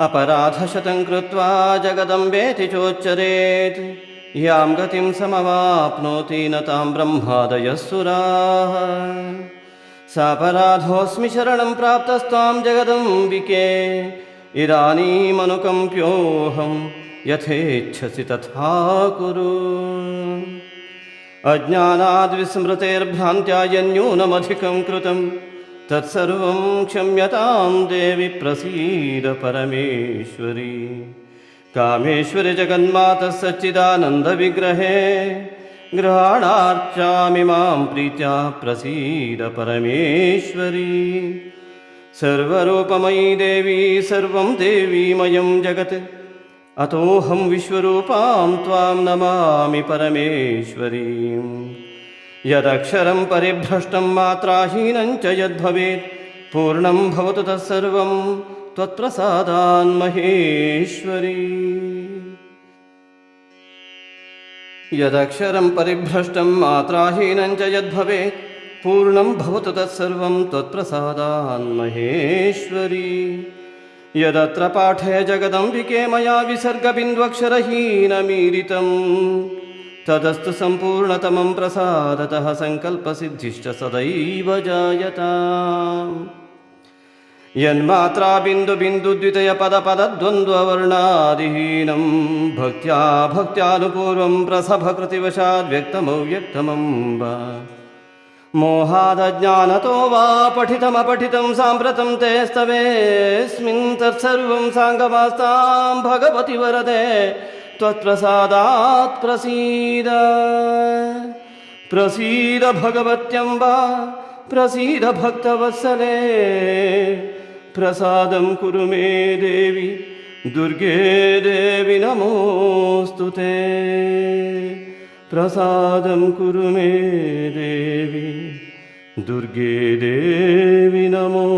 अपराधशतं कृत्वा जगदम्बेति चोच्चरेत् यां गतिं समवाप्नोति न तां ब्रह्मादयः सुराः सापराधोऽस्मि शरणं प्राप्तस्त्वां जगदम्बिके। इदानीमनुकम्प्योऽहं यथेच्छसि तथा कुरु अज्ञानाद्विस्मृतेर्भ्रान्त्या यन्यूनमधिकं कृतं तत्सर्वं क्षम्यतां देवि प्रसीद परमेश्वरी। कामेश्वरि जगन्मातः सच्चिदानन्दविग्रहे ग्रहाणार्चामि मां प्रीत्या प्रसीद परमेश्वरी। सर्वरूपमयी देवी सर्वं देवीमयं जगत् अतोऽहं विश्वरूपां त्वां नमामि परमेश्वरीम् यदक्षरं परिभ्रष्टं मात्राहीनं च यद्भवेत् पूर्णं भवतु तत्सर्वं त्वत्प्रसादान्महेश्वरी यदक्षरं परिभ्रष्टं मात्राहीनं च यद्भवेत् पूर्णं भवतु तत्सर्वं त्वत्प्रसादान्महेश्वरी यदत्र पाठे जगदम्बिके मया विसर्गबिन्द्वक्षरहीनमीरितं तदस्तु सम्पूर्णतमं प्रसादतः सङ्कल्पसिद्धिश्च सदैव जायताम् यन्मात्रा बिन्दुबिन्दुद्वितयपदपदद्वन्द्ववर्णादिहीनं भक्त्या भक्त्यानुपूर्वं प्रसभकृतिवशाद्व्यक्तमव्यक्तमम्ब मोहादज्ञानतो वा पठितमपठितं साम्प्रतं ते स्तवेऽस्मिन् तत्सर्वं साङ्गमास्तां भगवति वरदे त्वत्प्रसादात् प्रसीद। प्रसीद भगवत्यम्बा प्रसीद भक्तवत्सले। प्रसादं कुरु मे देवि दुर्गे देवि नमोऽस्तु ते। प्रसादं कुरु मे देवि दुर्गे देवि नमो